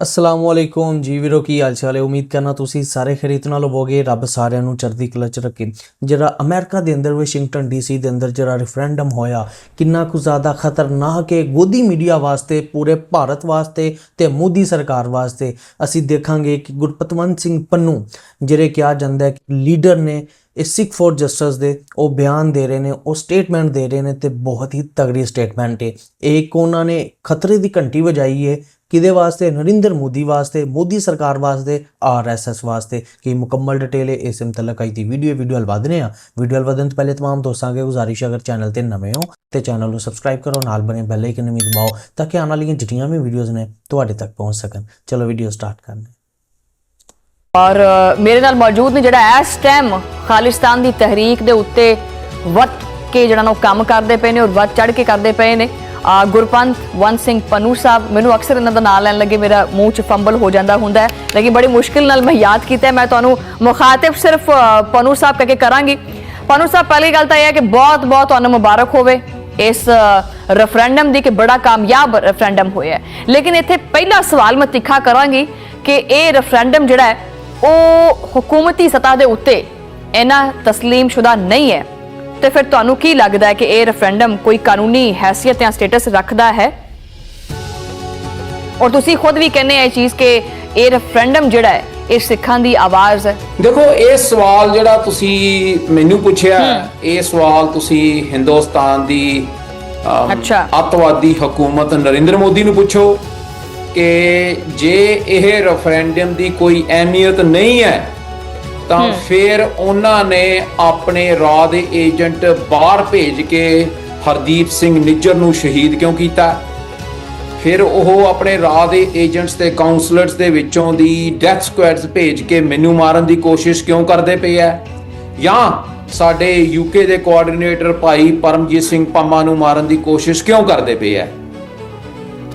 ਅਸਲਾਮ ਵਾਲੇਕੁਮ ਜੀ ਵੀਰੋ, ਕੀ ਹਾਲ ਚਾਲ ਹੈ? ਉਮੀਦ ਕਰਨਾ ਤੁਸੀਂ ਸਾਰੇ ਖਰੀਦ ਨਾਲ ਹੋਵੋਗੇ। ਰੱਬ ਸਾਰਿਆਂ ਨੂੰ ਚੜ੍ਹਦੀ ਕਲਾ ਚ ਰੱਖੇ। ਜਿਹੜਾ ਅਮਰੀਕਾ ਦੇ ਅੰਦਰ, ਵਾਸ਼ਿੰਗਟਨ ਡੀਸੀ ਦੇ ਅੰਦਰ ਜਿਹੜਾ ਰੈਫਰੈਂਡਮ ਹੋਇਆ, ਕਿੰਨਾ ਕੁ ਜ਼ਿਆਦਾ ਖਤਰਨਾਕ ਹੈ ਗੋਦੀ ਮੀਡੀਆ ਵਾਸਤੇ, ਪੂਰੇ ਭਾਰਤ ਵਾਸਤੇ ਤੇ ਮੋਦੀ ਸਰਕਾਰ ਵਾਸਤੇ। ਅਸੀਂ ਦੇਖਾਂਗੇ ਕਿ ਗੁਰਪਤਵੰਤ ਸਿੰਘ ਪੰਨੂ, ਜਿਹੜੇ ਕਿਹਾ ਜਾਂਦਾ ਹੈ ਲੀਡਰ ਨੇ ਇਹ ਸਿੱਖ ਫੋਰ ਜਸਟਿਸ ਦੇ ਉਹ ਬਿਆਨ ਦੇ ਰਹੇ ਨੇ ਉਹ ਸਟੇਟਮੈਂਟ ਦੇ ਰਹੇ ਨੇ ਤੇ ਬਹੁਤ ਹੀ ਤਗੜੀ ਸਟੇਟਮੈਂਟ ਹੈ ਇੱਕ ਉਹਨਾਂ ਨੇ ਖਤਰੇ ਦੀ ਘੰਟੀ ਵਜਾਈ ਹੈ ਕਿਹਦੇ ਵਾਸਤੇ ਨਰਿੰਦਰ ਮੋਦੀ ਵਾਸਤੇ ਮੋਦੀ ਸਰਕਾਰ ਵਾਸਤੇ ਆਰਐਸਐਸ ਵਾਸਤੇ ਕੀ ਮੁਕੰਮਲ ਡਿਟੇਲ ਹੈ ਇਸ ਮੁਤਲਕ ਆਈ ਦੀ ਵੀਡੀਓ ਵੀਡੀਓ ਹਲਵਾਦਨੇ ਆ ਵੀਡੀਓ ਹਲਵਾਦਨ ਤੋਂ ਪਹਿਲੇ तमाम ਦੋਸਤਾਂ ਅੱਗੇ ਗੁਜ਼ਾਰਿਸ਼ ਹੈ, ਅਗਰ ਚੈਨਲ ਤੇ ਨਵੇਂ ਹੋ ਤੇ ਚੈਨਲ ਨੂੰ ਸਬਸਕ੍ਰਾਈਬ ਕਰੋ ਨਾਲ ਬਣੇ ਬੈਲ ਆਈਕਨ ਵੀ ਦਬਾਓ ਤਾਂ ਕਿ ਆਉਣ ਵਾਲੀਆਂ ਜਿੰਨੀਆਂ ਵੀ ਵੀਡੀਓਜ਼ ਨੇ ਤੁਹਾਡੇ ਤੱਕ ਪਹੁੰਚ ਸਕਣ ਚਲੋ ਵੀਡੀਓ ਸਟਾਰਟ ਕਰਨੇ ਔਰ ਮੇਰੇ ਨਾਲ ਮੌਜੂਦ ਨੇ ਜਿਹੜਾ ਇਸ ਟਾਈਮ ਖਾਲਿਸਤਾਨ ਦੀ ਤਹਿਰੀਕ ਦੇ ਉੱਤੇ ਵੱਟ ਕੇ ਜਿਹੜਾ ਨਾ ਉਹ ਕੰਮ ਕਰਦੇ ਪਏ ਨੇ ਔਰ ਵੱਧ ਚੜ ਕੇ ਕਰਦੇ ਪਏ ਨੇ। ਗੁਰਪੰਤ ਗੁਰਪੰਥ ਵੰਤ ਸਿੰਘ ਪਨੂ ਸਾਹਿਬ ਮੈਨੂੰ ਅਕਸਰ ਇਹਨਾਂ ਦਾ ਨਾਮ ਲੈਣ ਲੱਗੇ ਮੇਰਾ ਮੂੰਹ 'ਚ ਫੰਬਲ ਹੋ ਜਾਂਦਾ ਹੁੰਦਾ ਹੈ। ਲੇਕਿਨ ਬੜੀ ਮੁਸ਼ਕਿਲ ਨਾਲ ਮੈਂ ਯਾਦ ਕੀਤਾ ਮੈਂ ਤੁਹਾਨੂੰ ਮੁਖਾਤਿਬ ਸਿਰਫ ਅ, ਪਨੂ ਸਾਹਿਬ ਕਹਿ ਕੇ ਕਰਾਂਗੀ। ਪਨੂ ਸਾਹਿਬ ਪਹਿਲੀ ਗੱਲ ਤਾਂ ਇਹ ਹੈ ਕਿ ਬਹੁਤ ਬਹੁਤ ਤੁਹਾਨੂੰ ਮੁਬਾਰਕ ਹੋਵੇ ਇਸ ਰੈਫਰੈਂਡਮ ਦੀ ਕਿ ਬੜਾ ਕਾਮਯਾਬ ਰੈਫਰੈਂਡਮ ਹੋਇਆ ਲੇਕਿਨ ਇੱਥੇ ਪਹਿਲਾ ਸਵਾਲ ਮੈਂ ਤਿੱਖਾ ਕਰਾਂਗੀ ਕਿ ਇਹ ਰੈਫਰੈਂਡਮ ਜਿਹੜਾ ਹੈ ਉਹ ਹਕੂਮਤੀ ਸਤਹ ਦੇ ਉੱਤੇ ਇਹਨਾਂ تسلیم ਨਹੀਂ ਹੈ ਤੇ ਫਿਰ ਤੁਹਾਨੂੰ ਕੀ ਲੱਗਦਾ ਹੈ ਕਿ ਇਹ ਰੈਫਰੈਂਡਮ ਕੋਈ ਕਾਨੂੰਨੀ ਹੈਸੀਅਤ ਜਾਂ ਸਟੇਟਸ ਰੱਖਦਾ ਹੈ ਔਰ ਤੁਸੀਂ ਖੁਦ ਵੀ ਕਹਿੰਦੇ ਆ ਇਹ ਚੀਜ਼ ਕਿ ਇਹ ਰੈਫਰੈਂਡਮ ਜਿਹੜਾ ਹੈ ਇਹ ਸਿੱਖਾਂ ਦੀ ਆਵਾਜ਼ ਹੈ ਦੇਖੋ ਇਹ ਸਵਾਲ ਜਿਹੜਾ ਤੁਸੀਂ ਮੈਨੂੰ ਪੁੱਛਿਆ ਇਹ ਸਵਾਲ ਤੁਸੀਂ ਹਿੰਦੁਸਤਾਨ ਦੀ ਅਮ, ਅੱਛਾ। ਅੱਤਵਾਦੀ ਹਕੂਮਤ ਨਰਿੰਦਰ ਮੋਦੀ ਨੂੰ ਪੁੱਛੋ ਕਿ ਜੇ ਇਹ ਰੈਫਰੈਂਡਮ ਦੀ ਕੋਈ ਅਹਿਮੀਅਤ ਨਹੀਂ ਹੈ ਤਾਂ ਫਿਰ ਉਹਨਾਂ ਨੇ ਆਪਣੇ ਰਾਹ ਦੇ ਏਜੰਟ ਬਾਹਰ ਭੇਜ ਕੇ ਹਰਦੀਪ ਸਿੰਘ ਨਿੱਜਰ ਨੂੰ ਸ਼ਹੀਦ ਕਿਉਂ ਕੀਤਾ? ਫਿਰ ਉਹ ਆਪਣੇ ਰਾਹ ਦੇ ਏਜੰਟਸ ਤੇ ਕਾਉਂਸਲਰਸ ਦੇ ਵਿੱਚੋਂ ਦੀ ਡੈਥ ਸਕੁਐਡਸ ਭੇਜ ਕੇ ਮੈਨੂੰ ਮਾਰਨ ਦੀ ਕੋਸ਼ਿਸ਼ ਕਿਉਂ ਕਰਦੇ ਪਏ ਐ? ਜਾਂ ਸਾਡੇ ਯੂਕੇ ਦੇ ਕੋਆਰਡੀਨੇਟਰ ਭਾਈ ਪਰਮਜੀਤ ਸਿੰਘ ਪੰਮਾ ਨੂੰ ਮਾਰਨ ਦੀ ਕੋਸ਼ਿਸ਼ ਕਿਉਂ ਕਰਦੇ ਪਏ ਐ?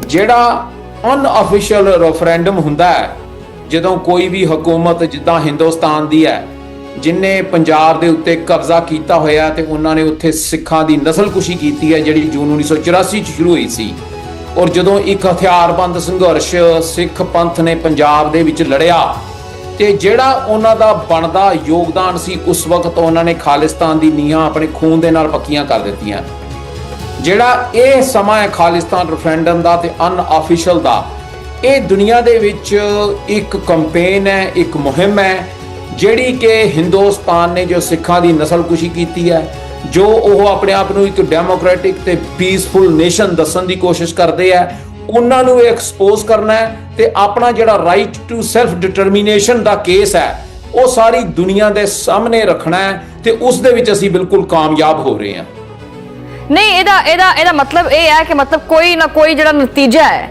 ਜਿਹੜਾ ਅਨਅਫੀਸ਼ੀਅਲ ਰੈਫਰੈਂਡਮ ਹੁੰਦਾ ਹੈ। ਜਦੋਂ ਕੋਈ ਵੀ ਹਕੂਮਤ, ਜਿੱਦਾਂ ਹਿੰਦੁਸਤਾਨ ਦੀ ਹੈ, ਜਿਨੇ ਪੰਜਾਬ ਦੇ ਉੱਤੇ ਕਬਜ਼ਾ ਕੀਤਾ ਹੋਇਆ ਤੇ ਉਹਨਾਂ ਨੇ ਉੱਥੇ ਸਿੱਖਾਂ ਦੀ ਨਸਲਕੁਸ਼ੀ ਕੀਤੀ ਹੈ, ਜਿਹੜੀ ਜੂਨ 1984 ਚ ਸ਼ੁਰੂ ਹੋਈ ਸੀ। ਔਰ ਜਦੋਂ ਇੱਕ ਹਥਿਆਰਬੰਦ ਸੰਘਰਸ਼ ਸਿੱਖ ਪੰਥ ਨੇ ਪੰਜਾਬ ਦੇ ਵਿੱਚ ਲੜਿਆ, ਤੇ ਜਿਹੜਾ ਉਹਨਾਂ ਦਾ ਬਣਦਾ ਯੋਗਦਾਨ ਸੀ, ਉਸ ਵਕਤ ਉਹਨਾਂ ਨੇ ਖਾਲਿਸਤਾਨ ਦੀ ਨੀਹਾਂ ਆਪਣੇ ਖੂਨ ਦੇ ਨਾਲ ਪੱਕੀਆਂ ਕਰ ਦਿੱਤੀਆਂ। ਜਿਹੜਾ ਇਹ ਸਮਾਂ ਹੈ ਖਾਲਿਸਤਾਨ ਰੈਫਰੈਂਡਮ ਦਾ ਤੇ ਅਨਆਫੀਸ਼ੀਅਲ ਦਾ, ਇਹ ਦੁਨੀਆ ਦੇ ਵਿੱਚ ਇੱਕ ਕੈਂਪੇਨ ਹੈ, ਇੱਕ ਮੁਹਿੰਮ ਹੈ, ਜਿਹੜੀ ਕਿ ਹਿੰਦੁਸਤਾਨ ਨੇ ਜੋ ਸਿੱਖਾਂ ਦੀ ਨਸਲਕੁਸ਼ੀ ਕੀਤੀ ਹੈ, ਜੋ ਉਹ ਆਪਣੇ ਆਪ ਨੂੰ ਇੱਕ ਡੈਮੋਕ੍ਰੈਟਿਕ ਤੇ ਪੀਸਫੁਲ ਨੇਸ਼ਨ ਦੱਸਣ ਦੀ ਕੋਸ਼ਿਸ਼ ਕਰਦੇ ਆ ਉਹਨਾਂ ਨੂੰ ਐਕਸਪੋਜ਼ ਕਰਨਾ ਹੈ ਤੇ ਆਪਣਾ ਜਿਹੜਾ ਰਾਈਟ ਟੂ ਸੈਲਫ ਡਿਟਰਮੀਨੇਸ਼ਨ ਦਾ ਕੇਸ ਹੈ, ਉਹ ਸਾਰੀ ਦੁਨੀਆ ਦੇ ਸਾਹਮਣੇ ਰੱਖਣਾ ਹੈ ਤੇ ਉਸ ਦੇ ਵਿੱਚ ਅਸੀਂ ਬਿਲਕੁਲ ਕਾਮਯਾਬ ਹੋ ਰਹੇ ਹਾਂ। ਨਹੀਂ, ਇਹਦਾ ਇਹਦਾ ਇਹਦਾ ਮਤਲਬ ਇਹ ਹੈ ਕਿ ਮਤਲਬ ਕੋਈ ਨਾ ਕੋਈ ਜਿਹੜਾ ਨਤੀਜਾ ਹੈ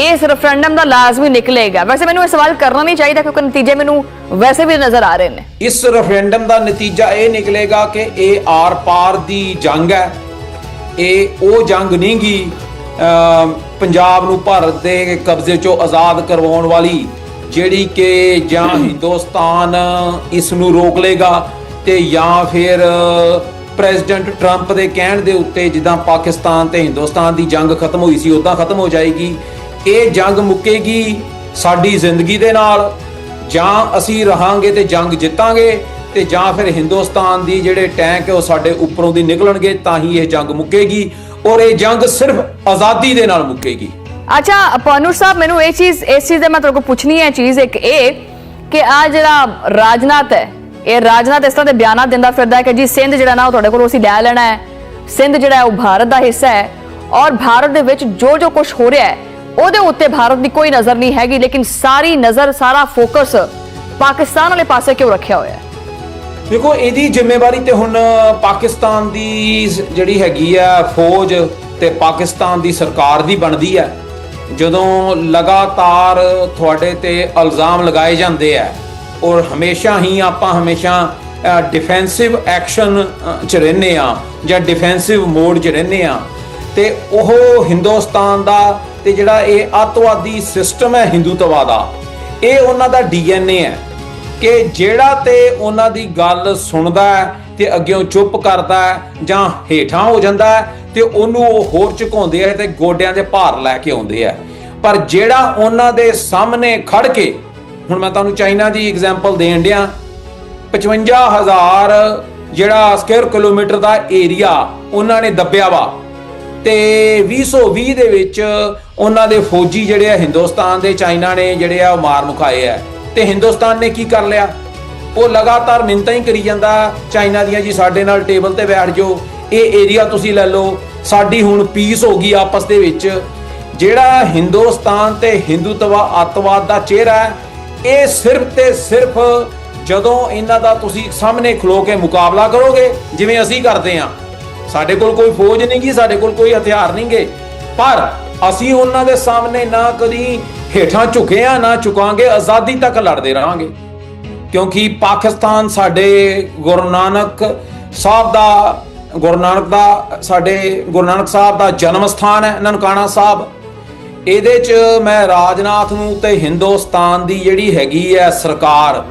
ਇਸ ਰੈਫਰੈਂਡਮ ਦਾ ਲਾਜ਼ਮੀ ਨਿਕਲੇਗਾ। ਵੈਸੇ ਮੈਨੂੰ ਇਹ ਸਵਾਲ ਕਰਨਾ ਨਹੀਂ ਚਾਹੀਦਾ ਕਿਉਂਕਿ ਨਤੀਜੇ ਮੈਨੂੰ ਵੈਸੇ ਵੀ ਨਜ਼ਰ ਆ ਰਹੇ ਨੇ। ਇਸ ਰੈਫਰੈਂਡਮ ਦਾ ਨਤੀਜਾ ਇਹ ਨਿਕਲੇਗਾ ਕਿ ਇਹ ਆਰ-ਪਾਰ ਦੀ ਜੰਗ ਹੈ। ਇਹ ਉਹ ਜੰਗ ਨਹੀਂਗੀ ਪੰਜਾਬ ਨੂੰ ਭਾਰਤ ਦੇ ਕਬਜ਼ੇ ਚੋਂ ਆਜ਼ਾਦ ਕਰਵਾਉਣ ਵਾਲੀ, ਜਿਹੜੀ ਕਿ ਜਾਂ ਹਿੰਦੁਸਤਾਨ ਇਸ ਨੂੰ ਰੋਕ ਲੇਗਾ ਤੇ ਜਾਂ ਫਿਰ ਪ੍ਰੈਜ਼ੀਡੈਂਟ ਟਰੰਪ ਦੇ ਕਹਿਣ ਦੇ ਉੱਤੇ ਜਿੱਦਾਂ ਪਾਕਿਸਤਾਨ ਤੇ ਹਿੰਦੁਸਤਾਨ ਦੀ ਜੰਗ ਖਤਮ ਹੋਈ ਸੀ ਉਦਾਂ ਖਤਮ ਹੋ ਜਾਏਗੀ। ਇਹ ਜੰਗ ਮੁੱਕੇਗੀ ਸਾਡੀ ਜ਼ਿੰਦਗੀ ਦੇ ਨਾਲ, ਜਾਂ ਅਸੀਂ ਰਹਾਂਗੇ ਤੇ ਜੰਗ ਜਿੱਤਾਂਗੇ, ਤੇ ਜਾਂ ਫਿਰ ਹਿੰਦੁਸਤਾਨ ਦੀ ਜਿਹੜੇ ਟੈਂਕ ਉਹ ਸਾਡੇ ਉੱਪਰੋਂ ਦੀ ਨਿਕਲਣਗੇ, ਤਾਂ ਹੀ ਇਹ ਜੰਗ ਮੁੱਕੇਗੀ। ਔਰ ਇਹ ਜੰਗ ਸਿਰਫ ਆਜ਼ਾਦੀ ਦੇ ਨਾਲ ਮੁੱਕੇਗੀ। ਅੱਛਾ ਪਨੂ ਸਾਹਿਬ, ਮੈਨੂੰ ਇਹ ਚੀਜ਼, ਇਸ ਚੀਜ਼ ਦੇ ਮੈਂ ਤੁਹਾਡੇ ਕੋਲ ਪੁੱਛਣੀ ਹੈ ਚੀਜ਼ ਇੱਕ ਇਹ, ਕਿ ਆ ਜਿਹੜਾ ਰਾਜਨਾਥ ਹੈ ਇਹ ਰਾਜਨਾਥ ਇਸ ਤਰ੍ਹਾਂ ਦੇ ਬਿਆਨਾਂ ਦਿੰਦਾ ਫਿਰਦਾ ਹੈ ਕਿ ਜੀ ਸਿੰਧ ਜਿਹੜਾ ਨਾ ਉਹ ਤੁਹਾਡੇ ਕੋਲ ਅਸੀਂ ਲੈ ਲੈਣਾ ਹੈ। ਸਿੰਧ ਜਿਹੜਾ ਹੈ ਉਹ ਭਾਰਤ ਦਾ ਹਿੱਸਾ ਹੈ ਔਰ ਭਾਰਤ ਦੇ ਵਿੱਚ ਜੋ ਜੋ ਕੁਝ ਹੋ ਰਿਹਾ ਹੈ, ਉਹਦੇ ਉੱਤੇ ਭਾਰਤ ਦੀ ਕੋਈ ਨਜ਼ਰ ਨਹੀਂ ਹੈਗੀ, ਲੇਕਿਨ ਸਾਰੀ ਨਜ਼ਰ, ਸਾਰਾ ਫੋਕਸ ਪਾਕਿਸਤਾਨ ਵਾਲੇ ਪਾਸੇ ਕਿਉਂ ਰੱਖਿਆ ਹੋਇਆ ਹੈ? ਦੇਖੋ, ਇਹਦੀ ਜ਼ਿੰਮੇਵਾਰੀ ਤੇ ਹੁਣ ਪਾਕਿਸਤਾਨ ਦੀ ਜਿਹੜੀ ਹੈਗੀ ਆ ਫੌਜ ਤੇ ਪਾਕਿਸਤਾਨ ਦੀ ਸਰਕਾਰ ਦੀ ਬਣਦੀ ਹੈ ਜਦੋਂ ਲਗਾਤਾਰ ਤੁਹਾਡੇ ਤੇ ਇਲਜ਼ਾਮ ਲਗਾਏ ਜਾਂਦੇ ਆ ਔਰ ਹਮੇਸ਼ਾ ਹੀ ਆਪਾਂ ਹਮੇਸ਼ਾ ਡਿਫੈਂਸਿਵ ਐਕਸ਼ਨ ਚ ਰਹਿੰਦੇ ਆ ਜਾਂ ਡਿਫੈਂਸਿਵ ਮੋਡ ਚ ਰਹਿੰਦੇ ਆ ਤੇ ਉਹ ਹਿੰਦੁਸਤਾਨ ਦਾ ਤੇ ਜਿਹੜਾ ਇਹ ਅੱਤਵਾਦੀ ਸਿਸਟਮ ਹੈ ਹਿੰਦੂਤਵਾ ਦਾ, ਇਹ ਉਹਨਾਂ ਦਾ ਡੀਐਨਏ ਹੈ ਕਿ ਜਿਹੜਾ ਤੇ ਉਹਨਾਂ ਦੀ ਗੱਲ ਸੁਣਦਾ ਹੈ ਤੇ ਅੱਗਿਓਂ ਚੁੱਪ ਕਰਦਾ ਹੈ ਜਾਂ ਹੇਠਾਂ ਹੋ ਜਾਂਦਾ ਹੈ ਤੇ ਉਹਨੂੰ ਉਹ ਹੋਰ ਝੁਕਾਉਂਦੇ ਆ ਤੇ ਗੋਡਿਆਂ ਦੇ ਭਾਰ ਲੈ ਕੇ ਆਉਂਦੇ ਆ। ਪਰ ਜਿਹੜਾ ਉਹਨਾਂ ਦੇ ਸਾਹਮਣੇ ਖੜ ਕੇ ਹੁਣ ਮੈਂ ਤੁਹਾਨੂੰ ਚਾਈਨਾ ਦੀ ਐਗਜ਼ਾਮਪਲ ਦੇਣ ਡਿਆ। 55000 ਜਿਹੜਾ ਸਕੁਅਰ ਕਿਲੋਮੀਟਰ ਦਾ ਏਰੀਆ ਉਹਨਾਂ ਨੇ ਦੱਬਿਆ ਵਾ। ਤੇ 2020 ਦੇ ਵਿੱਚ ਉਹਨਾਂ ਦੇ ਫੌਜੀ ਜਿਹੜੇ ਆ ਹਿੰਦੁਸਤਾਨ ਦੇ ਚਾਈਨਾ ਨੇ ਜਿਹੜੇ ਆ ਉਹ ਮਾਰ ਮੁਕਾਏ ਆ। ਤੇ ਹਿੰਦੁਸਤਾਨ ਨੇ ਕੀ ਕਰ ਲਿਆ? ਉਹ ਲਗਾਤਾਰ ਮਿੰਤਾਂ ਹੀ ਕਰੀ ਜਾਂਦਾ, ਚਾਈਨਾ ਦੀਆਂ ਜੀ ਸਾਡੇ ਨਾਲ ਟੇਬਲ ਤੇ ਬੈਠ ਜਾਓ, ਇਹ ਏਰੀਆ ਤੁਸੀਂ ਲੈ ਲਓ। ਸਾਡੀ ਹੁਣ ਪੀਸ ਹੋ ਗਈ ਆਪਸ ਦੇ ਵਿੱਚ। ਜਿਹੜਾ ਹਿੰਦੁਸਤਾਨ ਤੇ ਹਿੰਦੂਤਵਾ ਅੱਤਵਾਦ ਦਾ ਚਿਹਰਾ ਹੈ ਇਹ ਸਿਰਫ ਤੇ ਸਿਰਫ ਜਦੋਂ ਇਹਨਾਂ ਦਾ ਤੁਸੀਂ ਸਾਹਮਣੇ ਖਲੋ ਕੇ ਮੁਕਾਬਲਾ ਕਰੋਗੇ, ਜਿਵੇਂ ਅਸੀਂ ਕਰਦੇ ਹਾਂ। ਸਾਡੇ ਕੋਲ ਕੋਈ ਫੌਜ ਨਹੀਂ ਗੀ, ਸਾਡੇ ਕੋਲ ਕੋਈ ਹਥਿਆਰ ਨਹੀਂ ਗੇ। ਪਰ ਅਸੀਂ ਉਹਨਾਂ ਦੇ ਸਾਹਮਣੇ ਨਾ ਕਦੀ ਹੇਠਾਂ ਝੁਕੇ ਆ ਨਾ ਝੁਕਾਂਗੇ, ਆਜ਼ਾਦੀ ਤੱਕ ਲੜਦੇ ਰਹਾਂਗੇ। ਕਿਉਂਕਿ ਪਾਕਿਸਤਾਨ ਸਾਡੇ ਗੁਰੂ ਨਾਨਕ ਸਾਹਿਬ ਦਾ, ਗੁਰੂ ਨਾਨਕ ਦਾ, ਸਾਡੇ ਗੁਰੂ ਨਾਨਕ ਸਾਹਿਬ ਦਾ ਜਨਮ ਸਥਾਨ ਹੈ, ਨਨਕਾਣਾ ਸਾਹਿਬ। ਇਹਦੇ 'ਚ ਮੈਂ ਰਾਜਨਾਥ ਨੂੰ ਤੇ ਹਿੰਦੁਸਤਾਨ ਦੀ ਜਿਹੜੀ ਹੈਗੀ ਹੈ ਸਰਕਾਰ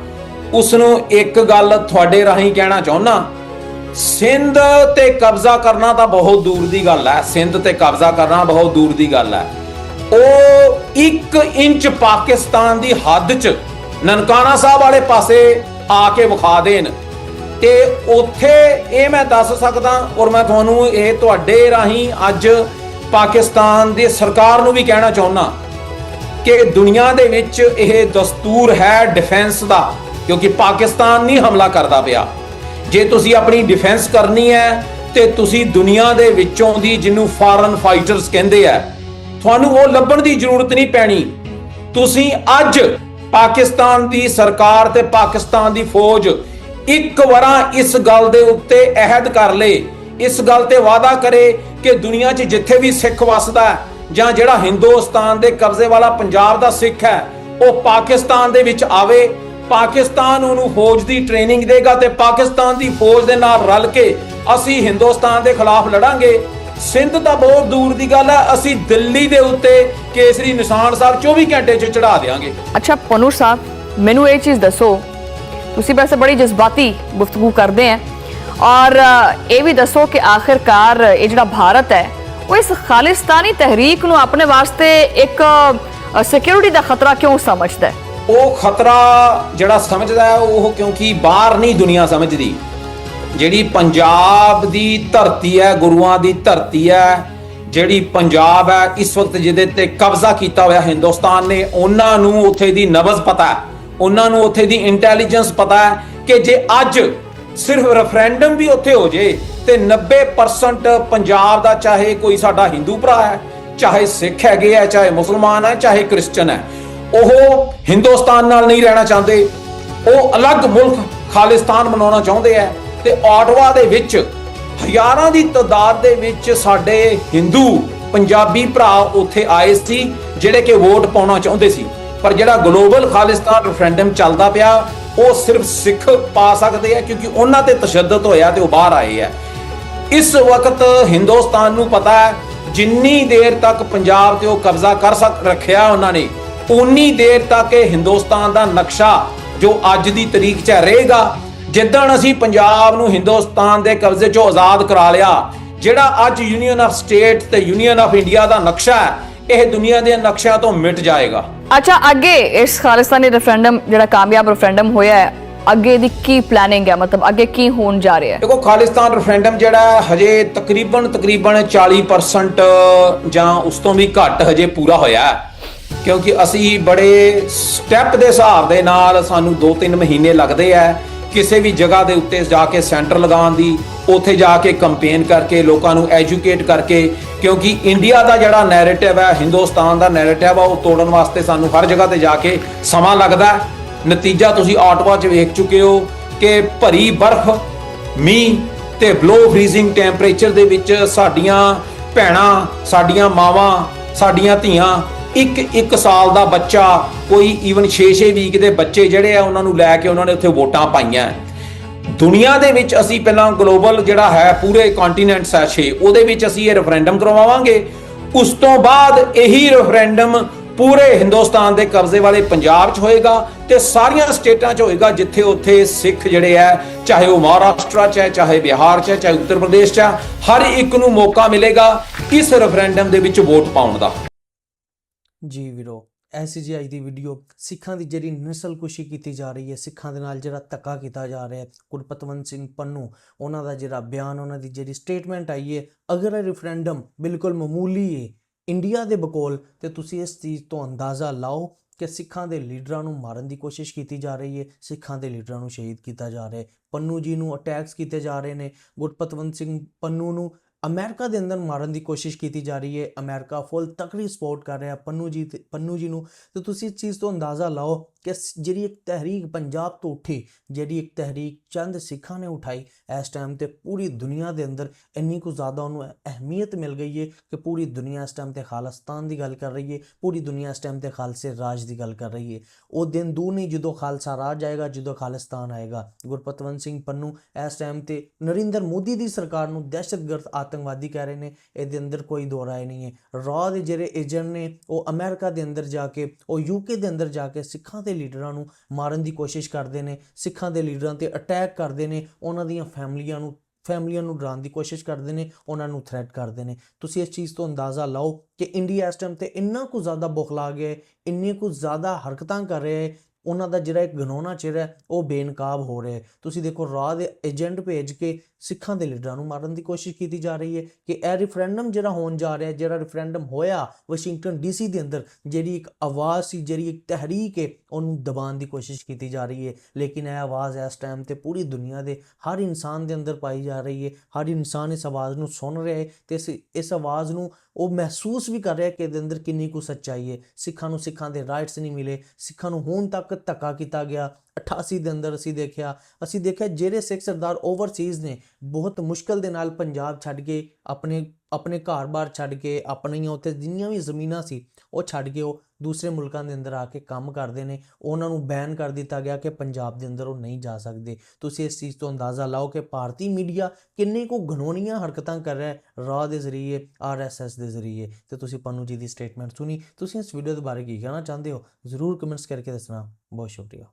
ਉਸ ਨੂੰ ਇੱਕ ਗੱਲ ਤੁਹਾਡੇ ਰਾਹੀਂ ਕਹਿਣਾ ਚਾਹੁੰਦਾ ਸਿੰਧ ਤੇ ਕਬਜ਼ਾ ਕਰਨਾ ਤਾਂ ਬਹੁਤ ਦੂਰ ਦੀ ਗੱਲ ਹੈ ਸਿੰਧ ਤੇ ਕਬਜ਼ਾ ਕਰਨਾ ਬਹੁਤ ਦੂਰ ਦੀ ਗੱਲ ਹੈ ਉਹ 1 ਇੰਚ ਪਾਕਿਸਤਾਨ ਦੀ ਹੱਦ 'ਚ ਨਨਕਾਣਾ ਸਾਹਿਬ ਵਾਲੇ ਪਾਸੇ ਆ ਕੇ ਵਿਖਾ ਦੇਣ। ਤੇ ਉੱਥੇ ਇਹ ਮੈਂ ਦੱਸ ਸਕਦਾ ਔਰ ਮੈਂ ਤੁਹਾਨੂੰ ਇਹ ਤੁਹਾਡੇ ਰਾਹੀਂ ਅੱਜ ਪਾਕਿਸਤਾਨ ਦੀ ਸਰਕਾਰ ਨੂੰ ਵੀ ਕਹਿਣਾ ਚਾਹੁੰਦਾ ਕਿ ਦੁਨੀਆ ਦੇ ਵਿੱਚ ਇਹ ਦਸਤੂਰ ਹੈ ਡਿਫੈਂਸ ਦਾ, ਕਿਉਂਕਿ ਪਾਕਿਸਤਾਨ ਨਹੀਂ ਹਮਲਾ ਕਰਦਾ ਪਿਆ। ਜੇ ਤੁਸੀਂ ਆਪਣੀ ਡਿਫੈਂਸ ਕਰਨੀ ਹੈ, ਤੇ ਤੁਸੀਂ ਦੁਨੀਆ ਦੇ ਵਿੱਚੋਂ ਦੀ ਜਿਹਨੂੰ ਫਾਰਨ ਫਾਈਟਰਸ ਕਹਿੰਦੇ ਆ, ਤੁਹਾਨੂੰ ਉਹ ਲੱਭਣ ਦੀ ਜ਼ਰੂਰਤ ਨਹੀਂ ਪੈਣੀ। ਤੁਸੀਂ ਅੱਜ ਪਾਕਿਸਤਾਨ ਦੀ ਸਰਕਾਰ ਤੇ ਪਾਕਿਸਤਾਨ ਦੀ ਫੌਜ ਇੱਕ ਵਾਰਾਂ ਇਸ ਗੱਲ ਦੇ ਉੱਤੇ ਅਹਿਦ ਕਰ ਲੇ ਇਸ ਗੱਲ ਤੇ ਵਾਅਦਾ ਕਰੇ ਕਿ ਦੁਨੀਆ 'ਚ ਜਿੱਥੇ ਵੀ ਸਿੱਖ ਵਸਦਾ ਜਾਂ ਜਿਹੜਾ ਹਿੰਦੁਸਤਾਨ ਦੇ ਕਬਜ਼ੇ ਵਾਲਾ ਪੰਜਾਬ ਦਾ ਸਿੱਖ ਹੈ, ਉਹ ਪਾਕਿਸਤਾਨ ਦੇ ਵਿੱਚ ਆਵੇ। ਪਾਕਿਸਤਾਨ ਉਹਨੂੰ ਫੌਜ ਦੀ ਟ੍ਰੇਨਿੰਗ ਦੇਗਾ ਤੇ ਪਾਕਿਸਤਾਨ ਦੀ ਫੌਜ ਦੇ ਨਾਲ ਰਲ ਕੇ ਅਸੀਂ ਹਿੰਦੁਸਤਾਨ ਦੇ ਖਿਲਾਫ ਲੜਾਂਗੇ। ਸਿੰਧ ਤਾਂ ਬਹੁਤ ਦੂਰ ਦੀ ਗੱਲ ਹੈ, ਅਸੀਂ ਦਿੱਲੀ ਦੇ ਉੱਤੇ ਕੇਸਰੀ ਨਿਸ਼ਾਨ ਸਾਹਿਬ 24 ਘੰਟੇ 'ਚ ਚੜਾ ਦੇਵਾਂਗੇ ਅੱਛਾ, ਪਨੂ ਸਾਹਿਬ, ਮੈਨੂੰ ਇਹ ਚੀਜ਼ ਦੱਸੋ। ਤੁਸੀਂ ਵੈਸੇ ਬੜੀ ਜਜ਼ਬਾਤੀ ਗੁਫ਼ਤਗੂ ਕਰਦੇ ਆ ਔਰ ਇਹ ਵੀ ਦੱਸੋ ਕਿ ਆਖਿਰਕਾਰ ਇਹ ਜਿਹੜਾ ਭਾਰਤ ਹੈ, ਉਹ ਇਸ ਖਾਲਿਸਤਾਨੀ ਤਹਿਰੀਕ ਨੂੰ ਆਪਣੇ ਵਾਸਤੇ ਇੱਕ ਸਿਕਿਉਰਿਟੀ ਦਾ ਖਤਰਾ ਕਿਉਂ ਸਮਝਦਾ ਹੈ? ਉਹ ਖਤਰਾ ਜਿਹੜਾ ਸਮਝਦਾ ਹੈ, ਉਹ ਕਿਉਂਕਿ ਬਾਹਰ ਨਹੀਂ ਦੁਨੀਆ ਸਮਝਦੀ। ਜਿਹੜੀ ਪੰਜਾਬ ਦੀ ਧਰਤੀ ਹੈ, ਗੁਰੂਆਂ ਦੀ ਧਰਤੀ ਹੈ, ਜਿਹੜੀ ਪੰਜਾਬ ਹੈ, ਇਸ ਵਕਤ ਜਿਹਦੇ ਤੇ ਕਬਜ਼ਾ ਕੀਤਾ ਹੋਇਆ ਹਿੰਦੁਸਤਾਨ ਨੇ, ਉਹਨਾਂ ਨੂੰ ਉੱਥੇ ਦੀ ਨਬਜ਼ ਪਤਾ ਹੈ। ਉਹਨਾਂ ਨੂੰ ਉੱਥੇ ਦੀ ਇੰਟੈਲੀਜੈਂਸ ਪਤਾ ਹੈ ਕਿ ਜੇ ਅੱਜ ਸਿਰਫ ਰੈਫਰੈਂਡਮ ਵੀ ਉੱਥੇ ਹੋ ਜੇ ਤੇ 90% ਪੰਜਾਬ ਦਾ ਚਾਹੇ ਕੋਈ ਸਾਡਾ ਹਿੰਦੂ ਭਰਾ ਹੈ, ਚਾਹੇ ਸਿੱਖ ਹੈਗੇ ਆ ਚਾਹੇ ਮੁਸਲਮਾਨ ਹੈ, ਚਾਹੇ ਕ੍ਰਿਸਚਨ ਹੈ, ਉਹ ਹਿੰਦੁਸਤਾਨ ਨਾਲ ਨਹੀਂ ਰਹਿਣਾ ਚਾਹੁੰਦੇ। ਉਹ ਅਲੱਗ ਮੁਲਕ ਖਾਲਿਸਤਾਨ ਬਣਾਉਣਾ ਚਾਹੁੰਦੇ ਆ ਤੇ ਆਟਵਾ ਦੇ ਵਿੱਚ, ਹਜ਼ਾਰਾਂ ਦੀ ਤਾਦਾਦ ਦੇ ਵਿੱਚ ਸਾਡੇ ਹਿੰਦੂ ਪੰਜਾਬੀ ਭਰਾ ਉੱਥੇ ਆਏ ਸੀ, ਜਿਹੜੇ ਕਿ ਵੋਟ ਪਾਉਣਾ ਚਾਹੁੰਦੇ ਸੀ। ਪਰ ਜਿਹੜਾ ਗਲੋਬਲ ਖਾਲਿਸਤਾਨ ਰੈਫਰੈਂਡਮ ਚੱਲਦਾ ਪਿਆ ਉਹ ਸਿਰਫ ਸਿੱਖ ਪਾ ਸਕਦੇ ਆ, ਕਿਉਂਕਿ ਉਹਨਾਂ ਤੇ ਤਸ਼ੱਦਦ ਹੋਇਆ ਤੇ ਉਹ ਬਾਹਰ ਆਏ ਆ। ਇਸ ਵਕਤ ਹਿੰਦੁਸਤਾਨ ਨੂੰ ਪਤਾ ਹੈ, ਜਿੰਨੀ ਦੇਰ ਤੱਕ ਪੰਜਾਬ ਤੇ ਉਹ ਕਬਜ਼ਾ ਕਰ ਸਕ, ਰੱਖਿਆ ਉਹਨਾਂ ਨੇ ਉਨੀ ਦੇਰ ਤੱਕ ਇਹ ਹਿੰਦੁਸਤਾਨ ਦਾ ਨਕਸ਼ਾ ਜੋ ਅੱਜ ਦੀ ਤਰੀਕ 'ਚ ਰਹੇਗਾ, ਜਿੱਦਣ ਅਸੀਂ ਪੰਜਾਬ ਨੂੰ ਹਿੰਦੁਸਤਾਨ ਦੇ ਕਬਜ਼ੇ 'ਚੋਂ ਆਜ਼ਾਦ ਕਰਾ ਲਿਆ, ਜਿਹੜਾ ਅੱਜ ਯੂਨੀਅਨ ਆਫ ਸਟੇਟ ਤੇ ਯੂਨੀਅਨ ਆਫ ਇੰਡੀਆ ਦਾ ਨਕਸ਼ਾ ਹੈ ਇਹ ਦੁਨੀਆ ਦੇ ਨਕਸ਼ਿਆਂ ਤੋਂ ਮਿਟ ਜਾਏਗਾ। ਅੱਛਾ ਅੱਗੇ ਇਸ ਖਾਲਿਸਤਾਨੀ ਰੈਫਰੈਂਡਮ ਜਿਹੜਾ ਕਾਮਯਾਬ ਰੈਫਰੈਂਡਮ ਹੋਇਆ ਹੈ ਅੱਗੇ ਦੀ ਕੀ ਪਲੈਨਿੰਗ ਹੈ? ਮਤਲਬ ਅੱਗੇ ਕੀ ਹੋਣ ਜਾ ਰਿਹਾ ਹੈ? ਦੇਖੋ ਖਾਲਿਸਤਾਨ ਰੈਫਰੈਂਡਮ ਜਿਹੜਾ ਹੈ, ਹਜੇ ਤਕਰੀਬਨ ਤਕਰੀਬਨ 40% ਜਾਂ ਉਸ ਤੋਂ ਵੀ ਘੱਟ ਹਜੇ ਪੂਰਾ ਹੋਇਆ ਹੈ। ਕਿਉਂਕਿ ਅਸੀਂ ਬੜੇ ਸਟੈਪ ਦੇ ਹਿਸਾਬ ਦੇ ਨਾਲ ਸਾਨੂੰ 2-3 ਮਹੀਨੇ ਲੱਗਦੇ ਆ ਕਿਸੇ ਵੀ ਜਗ੍ਹਾ ਦੇ ਉੱਤੇ ਜਾ ਕੇ ਸੈਂਟਰ ਲਗਾਉਣ ਦੀ ਉੱਥੇ ਜਾ ਕੇ ਕੰਪੇਨ ਕਰਕੇ, ਲੋਕਾਂ ਨੂੰ ਐਜੂਕੇਟ ਕਰਕੇ, ਕਿਉਂਕਿ ਇੰਡੀਆ ਦਾ ਜਿਹੜਾ ਨੈਰੇਟਿਵ ਹੈ ਹਿੰਦੁਸਤਾਨ ਦਾ ਨੈਰੇਟਿਵ ਆ, ਉਹ ਤੋੜਨ ਵਾਸਤੇ ਸਾਨੂੰ ਹਰ ਜਗ੍ਹਾ ਤੇ ਜਾ ਕੇ ਸਮਾਂ ਲੱਗਦਾ ਨਤੀਜਾ ਤੁਸੀਂ ਆਟਵਾ 'ਚ ਵੇਖ ਚੁੱਕੇ ਹੋ ਕਿ ਭਰੀ ਬਰਫ਼, ਮੀਂਹ ਤੇ ਬਲੋ ਫ੍ਰੀਜ਼ਿੰਗ ਟੈਂਪਰੇਚਰ ਦੇ ਵਿੱਚ ਸਾਡੀਆਂ ਭੈਣਾਂ, ਸਾਡੀਆਂ ਮਾਵਾਂ, ਸਾਡੀਆਂ ਧੀਆਂ ਇੱਕ ਇੱਕ ਸਾਲ ਦਾ ਬੱਚਾ, ਕੋਈ ਈਵਨ 6-6 ਵੀਕ ਦੇ ਬੱਚੇ ਜਿਹੜੇ ਆ, ਉਹਨਾਂ ਨੂੰ ਲੈ ਕੇ ਉਹਨਾਂ ਨੇ ਉੱਥੇ ਵੋਟਾਂ ਪਾਈਆਂ। ਦੁਨੀਆ ਦੇ ਵਿੱਚ ਅਸੀਂ ਪਹਿਲਾਂ ਗਲੋਬਲ ਜਿਹੜਾ ਹੈ, ਪੂਰੇ ਕੰਟੀਨੈਂਟਸ ਹੈ 6 ਉਹਦੇ ਵਿੱਚ ਅਸੀਂ ਇਹ ਰੈਫਰੈਂਡਮ ਕਰਵਾਵਾਂਗੇ। ਉਸ ਤੋਂ ਬਾਅਦ ਇਹੀ ਰੈਫਰੈਂਡਮ ਪੂਰੇ ਹਿੰਦੁਸਤਾਨ ਦੇ ਕਬਜ਼ੇ ਵਾਲੇ ਪੰਜਾਬ 'ਚ ਹੋਏਗਾ ਤੇ ਸਾਰੀਆਂ ਸਟੇਟਾਂ 'ਚ ਹੋਏਗਾ, ਜਿੱਥੇ ਉੱਥੇ ਸਿੱਖ ਜਿਹੜੇ ਆ ਚਾਹੇ ਉਹ ਮਹਾਰਾਸ਼ਟਰ 'ਚ ਹੈ, ਚਾਹੇ ਬਿਹਾਰ 'ਚ ਹੈ, ਚਾਹੇ ਉੱਤਰ ਪ੍ਰਦੇਸ਼ 'ਚ ਹੈ, ਹਰ ਇੱਕ ਨੂੰ ਮੌਕਾ ਮਿਲੇਗਾ ਇਸ ਰੈਫਰੈਂਡਮ ਦੇ ਵਿੱਚ ਵੋਟ ਪਾਉਣ ਦਾ। ਜੀ ਵੀਰੋ ਐਸੀ ਜੀ ਅੱਜ ਦੀ ਵੀਡੀਓ ਸਿੱਖਾਂ ਦੀ ਜਿਹੜੀ ਨਸਲਕੁਸ਼ੀ ਕੀਤੀ ਜਾ ਰਹੀ ਹੈ, ਸਿੱਖਾਂ ਦੇ ਨਾਲ ਜਿਹੜਾ ਧੱਕਾ ਕੀਤਾ ਜਾ ਰਿਹਾ ਹੈ ਗੁਰਪਤਵੰਤ ਸਿੰਘ ਪੰਨੂ, ਉਹਨਾਂ ਦਾ ਜਿਹੜਾ ਬਿਆਨ, ਉਹਨਾਂ ਦੀ ਜਿਹੜੀ ਸਟੇਟਮੈਂਟ ਆਈ ਹੈ, ਅਗਰ ਇਹ ਰੈਫਰੈਂਡਮ ਬਿਲਕੁਲ ਮਾਮੂਲੀ ਹੈ ਇੰਡੀਆ ਦੇ ਬਕੋਲ, ਤੇ ਤੁਸੀਂ ਇਸ ਚੀਜ਼ ਤੋਂ ਅੰਦਾਜ਼ਾ ਲਾਓ ਕਿ ਸਿੱਖਾਂ ਦੇ ਲੀਡਰਾਂ ਨੂੰ ਮਾਰਨ ਦੀ ਕੋਸ਼ਿਸ਼ ਕੀਤੀ ਜਾ ਰਹੀ ਹੈ, ਸਿੱਖਾਂ ਦੇ ਲੀਡਰਾਂ ਨੂੰ ਸ਼ਹੀਦ ਕੀਤਾ ਜਾ ਰਿਹਾ ਹੈ। ਪੰਨੂ ਜੀ ਨੂੰ ਅਟੈਕਸ ਕੀਤੇ ਜਾ ਰਹੇ ਨੇ, ਗੁਰਪਤਵੰਤ ਸਿੰਘ ਪੰਨੂ ਨੂੰ ਅਮਰੀਕਾ ਦੇ ਅੰਦਰ ਮਾਰਨ ਦੀ ਕੋਸ਼ਿਸ਼ ਕੀਤੀ ਜਾ ਰਹੀ ਹੈ। ਅਮਰੀਕਾ ਫੁੱਲ ਤਕੜੀ ਸਪੋਰਟ ਕਰ ਰਿਹਾ ਪੰਨੂ ਜੀ ਤੇ- ਪੰਨੂ ਜੀ ਨੂੰ। ਤੇ ਤੁਸੀਂ ਇਸ ਚੀਜ਼ ਤੋਂ ਅੰਦਾਜ਼ਾ ਲਾਓ ਕਿ ਜਿਹੜੀ ਇੱਕ ਤਹਿਰੀਕ ਪੰਜਾਬ ਤੋਂ ਉੱਠੀ, ਜਿਹੜੀ ਇੱਕ ਤਹਿਰੀਕ ਚੰਦ ਸਿੱਖਾਂ ਨੇ ਉਠਾਈ, ਇਸ ਟਾਈਮ ਤੇ ਪੂਰੀ ਦੁਨੀਆ ਦੇ ਅੰਦਰ ਇੰਨੀ ਕੁ ਜ਼ਿਆਦਾ ਉਹਨੂੰ ਅਹਿਮੀਅਤ ਮਿਲ ਗਈ ਹੈ ਕਿ ਪੂਰੀ ਦੁਨੀਆ ਇਸ ਟਾਈਮ ਤੇ ਖਾਲਿਸਤਾਨ ਦੀ ਗੱਲ ਕਰ ਰਹੀ ਹੈ ਪੂਰੀ ਦੁਨੀਆ ਇਸ ਟਾਈਮ ਤੇ ਖਾਲਸੇ ਰਾਜ ਦੀ ਗੱਲ ਕਰ ਰਹੀ ਹੈ ਉਹ ਦਿਨ ਦੂਰ ਨਹੀਂ ਜਦੋਂ ਖਾਲਸਾ ਰਾਜ ਆਏਗਾ, ਜਦੋਂ ਖਾਲਿਸਤਾਨ ਆਏਗਾ। ਗੁਰਪਤਵੰਤ ਸਿੰਘ ਪੰਨੂ ਇਸ ਟਾਈਮ ਤੇ ਨਰਿੰਦਰ ਮੋਦੀ ਦੀ ਸਰਕਾਰ ਨੂੰ ਦਹਿਸ਼ਤਗਰਦ ਆਤੰਕਵਾਦੀ ਕਹਿ ਰਹੇ ਨੇ, ਇਹਦੇ ਅੰਦਰ ਕੋਈ ਦੋ ਰਾਏ ਨਹੀਂ ਹੈ ਰਾਹ ਦੇ ਜਿਹੜੇ ਏਜੰਟ ਨੇ, ਉਹ ਅਮਰੀਕਾ ਦੇ ਅੰਦਰ ਜਾ ਕੇ, ਉਹ ਯੂਕੇ ਦੇ ਅੰਦਰ ਜਾ ਕੇ ਸਿੱਖਾਂ ਦੇ ਲੀਡਰਾਂ ਨੂੰ ਮਾਰਨ ਦੀ ਕੋਸ਼ਿਸ਼ ਕਰਦੇ ਨੇ, ਸਿੱਖਾਂ ਦੇ ਲੀਡਰਾਂ ਤੇ ਅਟੈਕ ਕਰਦੇ ਨੇ, ਉਹਨਾਂ ਦੀਆਂ ਫੈਮਲੀਆਂ ਨੂੰ ਫੈਮਲੀਆਂ ਨੂੰ ਡਰਾਉਣ ਦੀ ਕੋਸ਼ਿਸ਼ ਕਰਦੇ ਨੇ, ਉਹਨਾਂ ਨੂੰ ਥ੍ਰੈਟ ਕਰਦੇ ਨੇ। ਤੁਸੀਂ ਇਸ ਚੀਜ਼ ਤੋਂ ਅੰਦਾਜ਼ਾ ਲਾਓ ਕਿ ਇੰਡੀਆ ਇਸ ਟਾਈਮ ਤੇ ਇੰਨਾ ਕੁ ਜ਼ਿਆਦਾ ਬੁਖਲਾ ਗਿਆ ਹੈ, ਇੰਨੀ ਕੁ ਜ਼ਿਆਦਾ ਹਰਕਤਾਂ ਕਰ ਰਿਹਾ ਹੈ ਉਹਨਾਂ ਦਾ ਜਿਹੜਾ ਇੱਕ ਗਨੋਨਾ ਚਿਹਰਾ ਉਹ ਬੇਨਕਾਬ ਹੋ ਰਿਹਾ ਹੈ। ਤੁਸੀਂ ਦੇਖੋ, ਰਾਹ ਦੇ ਏਜੰਟ ਭੇਜ ਕੇ ਸਿੱਖਾਂ ਦੇ ਲੀਡਰਾਂ ਨੂੰ ਮਾਰਨ ਦੀ ਕੋਸ਼ਿਸ਼ ਕੀਤੀ ਜਾ ਰਹੀ ਹੈ ਕਿ ਇਹ ਰੈਫਰੈਂਡਮ ਜਿਹੜਾ ਹੋਣ ਜਾ ਰਿਹਾ ਜਿਹੜਾ ਰੈਫਰੈਂਡਮ ਹੋਇਆ ਵਾਸ਼ਿੰਗਟਨ ਡੀਸੀ ਦੇ ਅੰਦਰ, ਜਿਹੜੀ ਇੱਕ ਆਵਾਜ਼ ਸੀ, ਜਿਹੜੀ ਇੱਕ ਤਹਿਰੀਕ ਹੈ, ਉਹਨੂੰ ਦਬਾਉਣ ਦੀ ਕੋਸ਼ਿਸ਼ ਕੀਤੀ ਜਾ ਰਹੀ ਹੈ। ਲੇਕਿਨ ਇਹ ਆਵਾਜ਼ ਇਸ ਟਾਈਮ ਤੇ ਪੂਰੀ ਦੁਨੀਆ ਦੇ, ਹਰ ਇਨਸਾਨ ਦੇ ਅੰਦਰ ਪਾਈ ਜਾ ਰਹੀ ਹੈ, ਹਰ ਇਨਸਾਨ ਇਸ ਆਵਾਜ਼ ਨੂੰ ਸੁਣ ਰਿਹਾ ਹੈ ਤੇ ਇਸ ਆਵਾਜ਼ ਨੂੰ ਉਹ ਮਹਿਸੂਸ ਵੀ ਕਰ ਰਿਹਾ ਕਿ ਇਹਦੇ ਅੰਦਰ ਕਿੰਨੀ ਕੁ ਸੱਚਾਈ ਹੈ। ਸਿੱਖਾਂ ਨੂੰ ਸਿੱਖਾਂ ਦੇ ਰਾਈਟਸ ਨਹੀਂ ਮਿਲੇ। ਸਿੱਖਾਂ ਨੂੰ ਹੁਣ ਤੱਕ ਧੱਕਾ ਕੀਤਾ ਗਿਆ। 88 ਦੇ ਅੰਦਰ ਅਸੀਂ ਦੇਖਿਆ ਅਸੀਂ ਦੇਖਿਆ ਜਿਹੜੇ ਸਿੱਖ ਸਰਦਾਰ ਓਵਰਸੀਜ਼ ਨੇ, ਬਹੁਤ ਮੁਸ਼ਕਲ ਦੇ ਨਾਲ ਪੰਜਾਬ ਛੱਡ ਕੇ ਆਪਣੇ ਆਪਣੇ ਘਰ-ਬਾਰ ਛੱਡ ਕੇ ਆਪਣੀਆਂ ਉੱਥੇ ਜਿੰਨੀਆਂ ਵੀ ਜ਼ਮੀਨਾਂ ਸੀ, ਉਹ ਛੱਡ ਕੇ ਉਹ ਦੂਸਰੇ ਮੁਲਕਾਂ ਦੇ ਅੰਦਰ ਆ ਕੇ ਕੰਮ ਕਰਦੇ ਨੇ। ਉਹਨਾਂ ਨੂੰ ਬੈਨ ਕਰ ਦਿੱਤਾ ਗਿਆ ਕਿ ਪੰਜਾਬ ਦੇ ਅੰਦਰ ਉਹ ਨਹੀਂ ਜਾ ਸਕਦੇ। ਤੁਸੀਂ ਇਸ ਚੀਜ਼ ਤੋਂ ਅੰਦਾਜ਼ਾ ਲਾਓ ਕਿ ਭਾਰਤੀ ਮੀਡੀਆ ਕਿੰਨੇ ਕੋ ਘਨੋਣੀਆਂ ਹਰਕਤਾਂ ਕਰ ਰਿਹਾ ਹੈ ਰਾਹ ਦੇ ਜ਼ਰੀਏ ਆਰਐਸਐਸ ਦੇ ਜ਼ਰੀਏ। ਤੇ ਤੁਸੀਂ ਪੰਨੂ ਜੀ ਦੀ ਸਟੇਟਮੈਂਟ ਸੁਣੀ। ਤੁਸੀਂ ਇਸ ਵੀਡੀਓ ਦੇ ਬਾਰੇ ਕੀ ਕਹਿਣਾ ਚਾਹੁੰਦੇ ਹੋ? ਜ਼ਰੂਰ ਕਮੈਂਟਸ ਕਰਕੇ ਦੱਸਣਾ। ਬਹੁਤ ਸ਼ੁਕਰੀਆ।